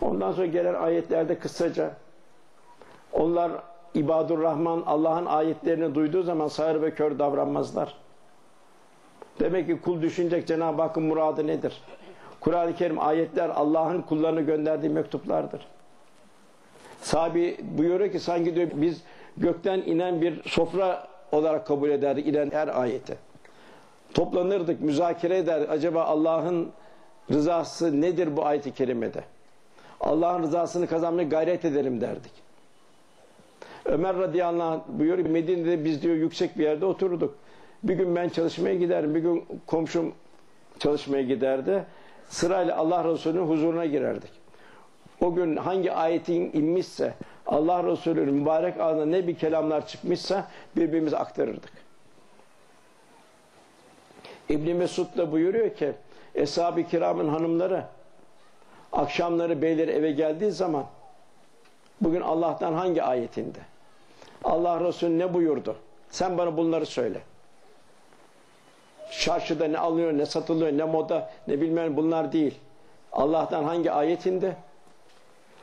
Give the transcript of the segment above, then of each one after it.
Ondan sonra gelen ayetlerde kısaca onlar İbadur Rahman Allah'ın ayetlerini duyduğu zaman sağır ve kör davranmazlar. Demek ki kul düşünecek Cenab-ı Hakk'ın muradı nedir? Kur'an-ı Kerim ayetler Allah'ın kullarını gönderdiği mektuplardır. Sahabi buyuruyor ki sanki diyor biz gökten inen bir sofra olarak kabul ederdik inen her ayeti. Toplanırdık, müzakere eder. Acaba Allah'ın rızası nedir bu ayeti kerimede? Allah'ın rızasını kazanmaya gayret edelim derdik. Ömer radıyallahu anh buyuruyor Medine'de biz diyor yüksek bir yerde oturduk. Bir gün ben çalışmaya giderim, bir gün komşum çalışmaya giderdi. Sırayla Allah Resulü'nün huzuruna girerdik. O gün hangi ayetin inmişse, Allah Resulü'nün mübarek ağzına ne bir kelamlar çıkmışsa birbirimize aktarırdık. İbn Mesud da buyuruyor ki, Eshab-ı kiramın hanımları akşamları beyleri eve geldiği zaman bugün Allah'tan hangi ayetinde? Allah Resulü ne buyurdu? Sen bana bunları söyle. Çarşıda ne alınıyor, ne satılıyor, ne moda, ne bilmem bunlar değil. Allah'tan hangi ayetinde?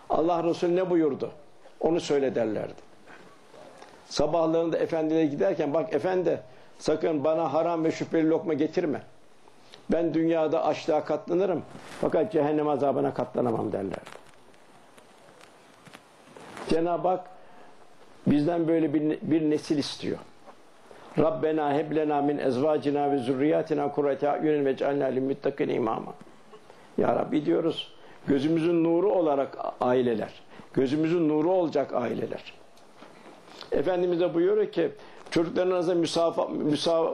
Allah Resulü ne buyurdu? Onu söyle derlerdi. Sabahlarında efendilere giderken bak efendi sakın bana haram ve şüpheli lokma getirme. Ben dünyada açlığa katlanırım fakat cehennem azabına katlanamam derlerdi. Cenab-ı Hak bizden böyle bir, bir nesil istiyor. Rabbena heblena min ezvacina ve zürriyatina kurrete a'yunin ve cealna lil imama. Ya Rabbi diyoruz. Gözümüzün nuru olarak aileler. Gözümüzün nuru olacak aileler. Efendimiz de buyuruyor ki çocuklarınıza müsafa, müsa,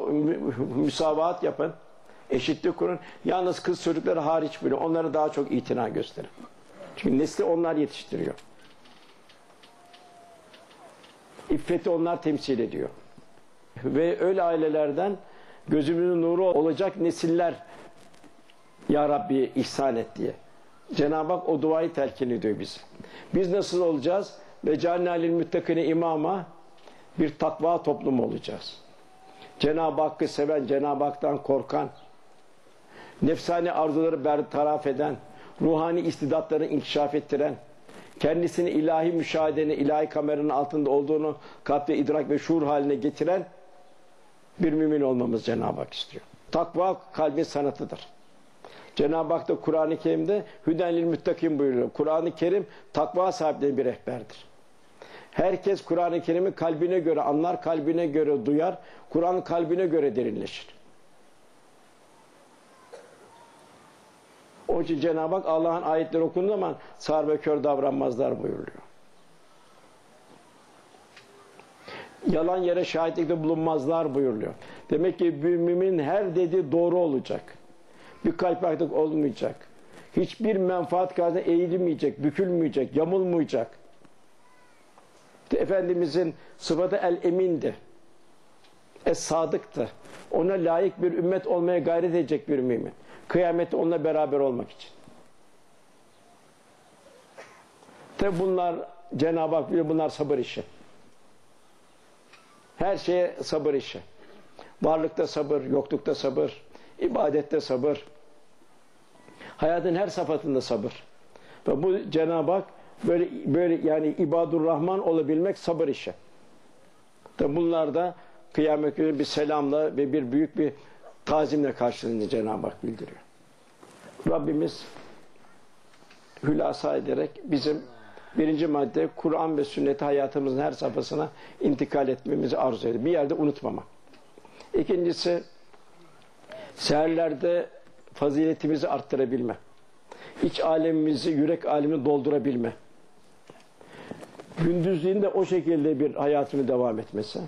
müsavaat yapın. Eşitlik kurun. Yalnız kız çocukları hariç bile onlara daha çok itina gösterin. Çünkü nesli onlar yetiştiriyor. İffeti onlar temsil ediyor. Ve öyle ailelerden gözümüzün nuru olacak nesiller Ya Rabbi ihsan et diye. Cenab-ı Hak o duayı telkin ediyor bize. Biz nasıl olacağız? Ve cennalil müttakine imama bir takva toplumu olacağız. Cenab-ı Hakk'ı seven, Cenab-ı Hak'tan korkan, nefsani arzuları bertaraf eden, ruhani istidatları inkişaf ettiren, kendisini ilahi müşahedenin, ilahi kameranın altında olduğunu kalp ve idrak ve şuur haline getiren bir mümin olmamız Cenab-ı Hak istiyor. Takva kalbin sanatıdır. Cenab-ı Hak da Kur'an-ı Kerim'de Hüdenlil Müttakim buyuruyor. Kur'an-ı Kerim takva sahiplerinin bir rehberdir. Herkes Kur'an-ı Kerim'i kalbine göre anlar, kalbine göre duyar, Kur'an kalbine göre derinleşir. Onun için Cenab-ı Hak Allah'ın ayetleri okunduğu zaman sağır ve kör davranmazlar buyuruyor. Yalan yere şahitlikte bulunmazlar buyuruyor. Demek ki bir her dediği doğru olacak. Bir kalp artık olmayacak. Hiçbir menfaat karşısında eğilmeyecek, bükülmeyecek, yamulmayacak. Efendimizin sıfatı el-emindi. Es-sadıktı. Ona layık bir ümmet olmaya gayret edecek bir mümin. Kıyamette onunla beraber olmak için. Tabi bunlar Cenab-ı Hak bilir bunlar sabır işi. Her şeye sabır işi. Varlıkta sabır, yoklukta sabır, ibadette sabır. Hayatın her safatında sabır. Ve bu Cenab-ı Hak böyle böyle yani ibadur rahman olabilmek sabır işi. Tabi bunlar da kıyamet günü bir selamla ve bir büyük bir tazimle karşılığını Cenab-ı Hak bildiriyor. Rabbimiz hülasa ederek bizim birinci madde Kur'an ve sünneti hayatımızın her safhasına intikal etmemizi arzu ediyor. Bir yerde unutmamak. İkincisi seherlerde faziletimizi arttırabilme. İç alemimizi, yürek alemini doldurabilme. Gündüzliğinde o şekilde bir hayatını devam etmesi.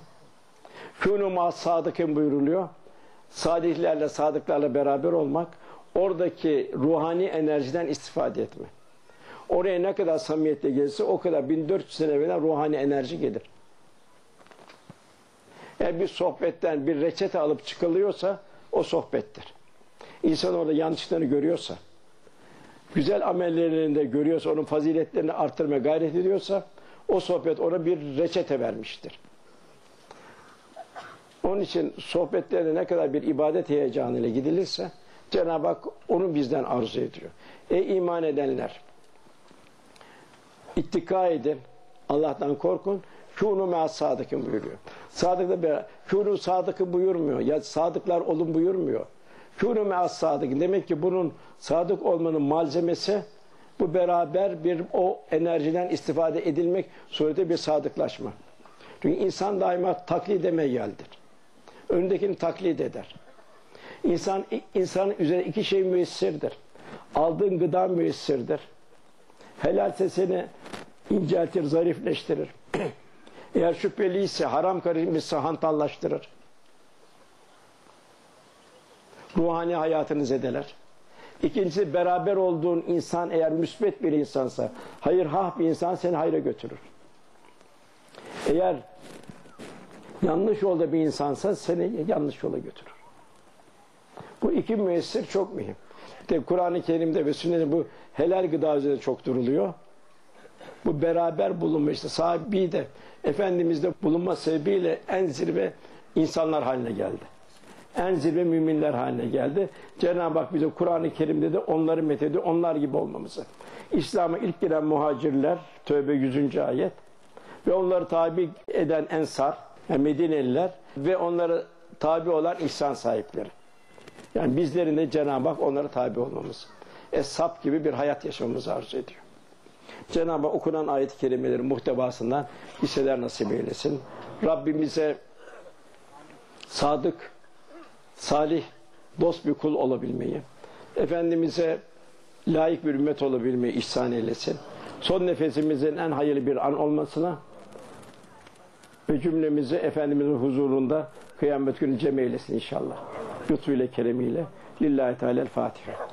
Kûnû mâ sadıkın buyuruluyor. Sadiklerle, sadıklarla beraber olmak, oradaki ruhani enerjiden istifade etme. Oraya ne kadar samimiyetle gelirse o kadar 1400 sene evvel ruhani enerji gelir. Eğer bir sohbetten bir reçete alıp çıkılıyorsa o sohbettir. İnsan orada yanlışlarını görüyorsa, güzel amellerini de görüyorsa, onun faziletlerini arttırmaya gayret ediyorsa, o sohbet ona bir reçete vermiştir. Onun için sohbetlerine ne kadar bir ibadet heyecanıyla gidilirse, Cenab-ı Hak onu bizden arzu ediyor. Ey iman edenler! İttika edin. Allah'tan korkun. Kûnû me'as sadıkın buyuruyor. Sadıkla beraber. Kûnû sadıkı buyurmuyor. Ya sadıklar olun buyurmuyor. Kûnû me'as sadıkın. Demek ki bunun sadık olmanın malzemesi bu beraber bir o enerjiden istifade edilmek sureti bir sadıklaşma. Çünkü insan daima taklit etmeye geldir. Önündekini taklit eder. İnsan insanın üzerine iki şey müessirdir. Aldığın gıda müessirdir. Helalse seni inceltir, zarifleştirir. Eğer şüpheliyse, haram karışmışsa hantallaştırır. Ruhani hayatını zedeler. İkincisi beraber olduğun insan eğer müsbet bir insansa, hayır hah bir insan seni hayra götürür. Eğer yanlış yolda bir insansa seni yanlış yola götürür. Bu iki müessir çok mühim. İşte Kur'an-ı Kerim'de ve sünnette bu helal gıda üzerinde çok duruluyor. Bu beraber bulunma işte sahibi de Efendimiz'de bulunma sebebiyle en zirve insanlar haline geldi. En zirve müminler haline geldi. Cenab-ı Hak bize Kur'an-ı Kerim'de de onları methedi, onlar gibi olmamızı. İslam'a ilk giren muhacirler, Tövbe 100. ayet ve onları tabi eden ensar, Medineliler ve onları tabi olan ihsan sahipleri. Yani bizlerin de Cenab-ı Hak onlara tabi olmamız. Eshab gibi bir hayat yaşamamızı arzu ediyor. Cenab-ı Hak okunan ayet-i kerimelerin muhtevasından hisseler nasip eylesin. Rabbimize sadık, salih, dost bir kul olabilmeyi, Efendimiz'e layık bir ümmet olabilmeyi ihsan eylesin. Son nefesimizin en hayırlı bir an olmasına ve cümlemizi Efendimiz'in huzurunda kıyamet günü cem eylesin inşallah. Lütfuyla, keremiyle. Lillahi Teala'l Fatiha.